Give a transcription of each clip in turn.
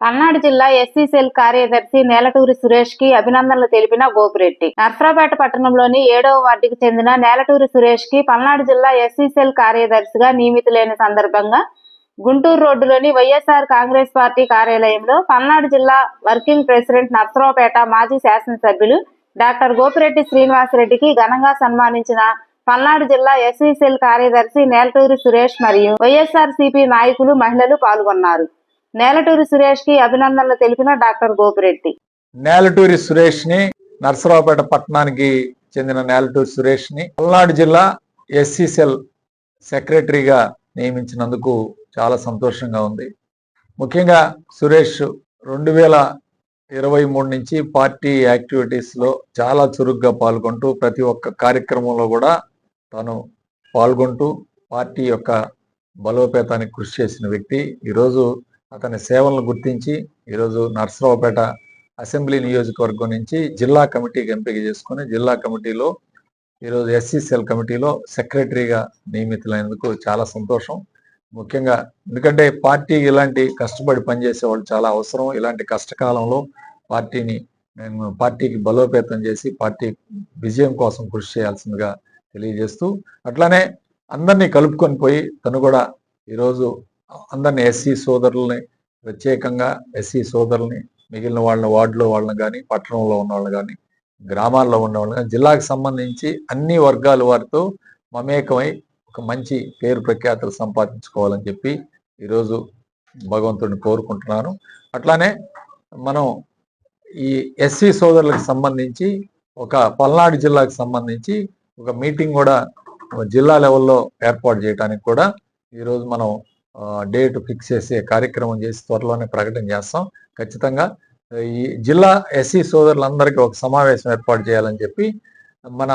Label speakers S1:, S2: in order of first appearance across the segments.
S1: పల్నాడు జిల్లా SC cell కార్యదర్శి నేలటూరి సురేష్కి అభినందనలు తెలిపిన గోపిరెడ్డి. నర్సరాపేట పట్టణంలోని ఏడవ వార్డుకు చెందిన నేలటూరి సురేష్కి పల్నాడు జిల్లా ఎస్సీ సెల్ కార్యదర్శిగా నియమితులైన సందర్భంగా గుంటూరు రోడ్డులోని వైఎస్ఆర్ కాంగ్రెస్ పార్టీ కార్యాలయంలో పల్నాడు జిల్లా వర్కింగ్ ప్రెసిడెంట్ నర్సరావుపేట మాజీ శాసనసభ్యులు డాక్టర్ గోపిరెడ్డి శ్రీనివాసరెడ్డికి ఘనంగా సన్మానించిన పల్నాడు జిల్లా ఎస్సీ సెల్ కార్యదర్శి నేలటూరి సురేష్ మరియు వైఎస్ఆర్ నాయకులు మహిళలు పాల్గొన్నారు. నేలటూరి సురేష్కి అభినందనలు తెలిపిన డాక్టర్ గోపిరెడ్డి.
S2: నేలటూరి సురేష్ని నర్సరావుపేట పట్టణానికి చెందిన నేలటూరి సురేష్ని పల్నాడు జిల్లా ఎస్సీసెల్ సెక్రటరీగా నియమించినందుకు చాలా సంతోషంగా ఉంది. ముఖ్యంగా సురేష్ రెండు వేల ఇరవై మూడు నుంచి పార్టీ యాక్టివిటీస్లో చాలా చురుగ్గా పాల్గొంటూ ప్రతి ఒక్క కార్యక్రమంలో కూడా తను పాల్గొంటూ పార్టీ యొక్క బలోపేతానికి కృషి చేసిన వ్యక్తి. ఈరోజు అతని సేవలను గుర్తించి ఈరోజు నర్సరావుపేట అసెంబ్లీ నియోజకవర్గం నుంచి జిల్లా కమిటీకి ఎంపిక చేసుకుని జిల్లా కమిటీలో ఈరోజు ఎస్సీసీఎల్ కమిటీలో సెక్రటరీగా నియమితులైనందుకు చాలా సంతోషం. ముఖ్యంగా ఎందుకంటే పార్టీ ఇలాంటి కష్టపడి పనిచేసే వాళ్ళు చాలా అవసరం. ఇలాంటి కష్టకాలంలో పార్టీని నేను పార్టీకి బలోపేతం చేసి పార్టీ విజయం కోసం కృషి చేయాల్సిందిగా తెలియజేస్తూ అట్లానే అందరినీ కలుపుకొని పోయి తను కూడా ఈరోజు అందరిని ఎస్సీ సోదరుల్ని ప్రత్యేకంగా ఎస్సీ సోదరుల్ని మిగిలిన వాళ్ళని వార్డులో వాళ్ళని కానీ పట్టణంలో ఉన్న వాళ్ళు కానీ గ్రామాల్లో ఉన్న వాళ్ళని కానీ జిల్లాకు సంబంధించి అన్ని వర్గాల వారితో మమేకమై ఒక మంచి పేరు ప్రఖ్యాతలు సంపాదించుకోవాలని చెప్పి ఈరోజు భగవంతుడిని కోరుకుంటున్నాను. అట్లానే మనం ఈ ఎస్సీ సోదరులకు సంబంధించి ఒక పల్నాడు జిల్లాకు సంబంధించి ఒక మీటింగ్ కూడా జిల్లా లెవెల్లో ఏర్పాటు చేయడానికి కూడా ఈరోజు మనం డేట్ ఫిక్స్ చేసే కార్యక్రమం చేసి త్వరలోనే ప్రకటన చేస్తాం. ఖచ్చితంగా ఈ జిల్లా ఎస్సీ సోదరులందరికీ ఒక సమావేశం ఏర్పాటు చేయాలని చెప్పి మన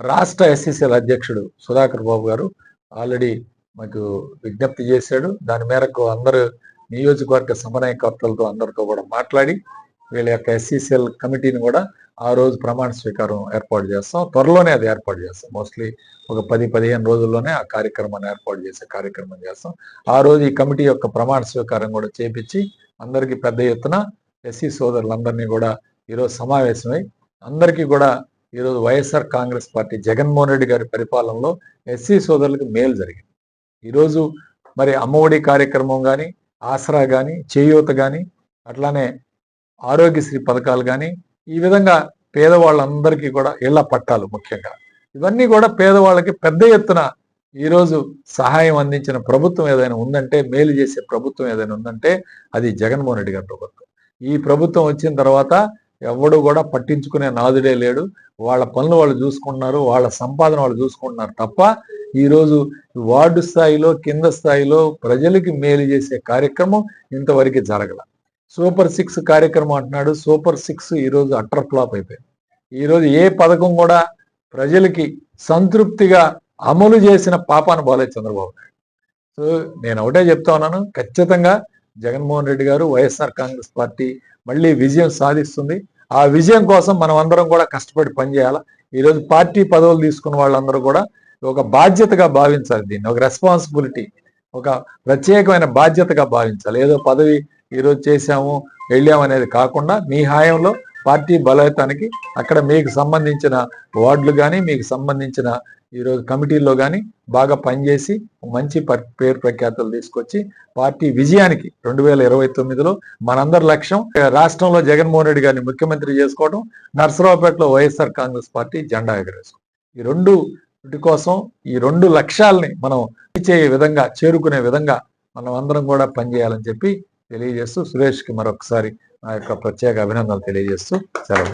S2: రాష్ట్ర ఎస్సీసీల అధ్యక్షుడు సుధాకర్ బాబు గారు ఆల్రెడీ మాకు విజ్ఞప్తి చేశాడు. దాని మేరకు అందరూ నియోజకవర్గ సమన్వయకర్తలతో అందరితో కూడా మాట్లాడి వీళ్ళ యొక్క ఎస్సీసీఎల్ కమిటీని కూడా ఆ రోజు ప్రమాణ స్వీకారం ఏర్పాటు చేస్తాం. త్వరలోనే అది ఏర్పాటు చేస్తాం. మోస్ట్లీ ఒక పది పదిహేను రోజుల్లోనే ఆ కార్యక్రమాన్ని ఏర్పాటు చేసే కార్యక్రమం చేస్తాం. ఆ రోజు ఈ కమిటీ యొక్క ప్రమాణ స్వీకారం కూడా చేపించి అందరికీ పెద్ద ఎత్తున ఎస్సీ సోదరులందరినీ కూడా ఈరోజు సమావేశమై అందరికీ కూడా ఈరోజు YSR Congress party Jaganmohan Reddy గారి పరిపాలనలో ఎస్సీ సోదరులకు మేలు జరిగింది. ఈరోజు మరి అమ్మఒడి కార్యక్రమం కానీ ఆసరా కానీ చేయూత కానీ అట్లానే ఆరోగ్యశ్రీ పథకాలు కానీ ఈ విధంగా పేదవాళ్ళందరికీ కూడా ఇళ్ళ పట్టాలు ముఖ్యంగా. ఇవన్నీ కూడా పేదవాళ్ళకి పెద్ద ఎత్తున ఈరోజు సహాయం అందించిన ప్రభుత్వం ఏదైనా ఉందంటే మేలు చేసే ప్రభుత్వం ఏదైనా ఉందంటే అది జగన్మోహన్ రెడ్డి గారి ప్రభుత్వం. ఈ ప్రభుత్వం వచ్చిన తర్వాత ఎవడు కూడా పట్టించుకునే నాదుడే లేడు. వాళ్ళ పనులు వాళ్ళు చూసుకుంటున్నారు వాళ్ళ సంపాదన వాళ్ళు చూసుకుంటున్నారు తప్ప ఈరోజు వార్డు స్థాయిలో కింద స్థాయిలో ప్రజలకి మేలు చేసే కార్యక్రమం ఇంతవరకు జరగల. సూపర్ సిక్స్ కార్యక్రమం అంటున్నాడు. సూపర్ సిక్స్ ఈరోజు అట్టర్ ఫ్లాప్ అయిపోయింది. ఈరోజు ఏ పథకం కూడా ప్రజలకి సంతృప్తిగా అమలు చేసిన పాపాను బాలేదు చంద్రబాబు నాయుడు. సో నేను ఒకటే చెప్తా ఉన్నాను. ఖచ్చితంగా జగన్మోహన్ రెడ్డి గారు వైఎస్ఆర్ కాంగ్రెస్ పార్టీ మళ్ళీ విజయం సాధిస్తుంది. ఆ విజయం కోసం మనం అందరం కూడా కష్టపడి పనిచేయాలి? ఈరోజు పార్టీ పదవులు తీసుకున్న వాళ్ళందరూ కూడా ఒక బాధ్యతగా భావించాలి దీన్ని. ఒక రెస్పాన్సిబిలిటీ ఒక ప్రత్యేకమైన బాధ్యతగా భావించాలి. ఏదో పదవి ఈరోజు చేశాము వెళ్ళాము అనేది కాకుండా మీ హాయంలో పార్టీ బలోపేతానికి అక్కడ మీకు సంబంధించిన వార్డులు కానీ మీకు సంబంధించిన ఈరోజు కమిటీల్లో కానీ బాగా పనిచేసి మంచి పేరు ప్రఖ్యాతలు తీసుకొచ్చి పార్టీ విజయానికి రెండు వేల ఇరవై తొమ్మిదిలో మనందరి లక్ష్యం రాష్ట్రంలో జగన్మోహన్ రెడ్డి గారిని ముఖ్యమంత్రి చేసుకోవడం నర్సరావుపేటలో వైఎస్ఆర్ కాంగ్రెస్ పార్టీ జెండా ఎగరేసుకోవడం ఈ రెండు వీటి కోసం ఈ రెండు లక్ష్యాలని మనం చేయ విధంగా చేరుకునే విధంగా మనం అందరం కూడా పనిచేయాలని చెప్పి తెలియజేస్తూ సురేష్కి మరొకసారి నా యొక్క ప్రత్యేక అభినందనలు తెలియజేస్తూ సెలవు.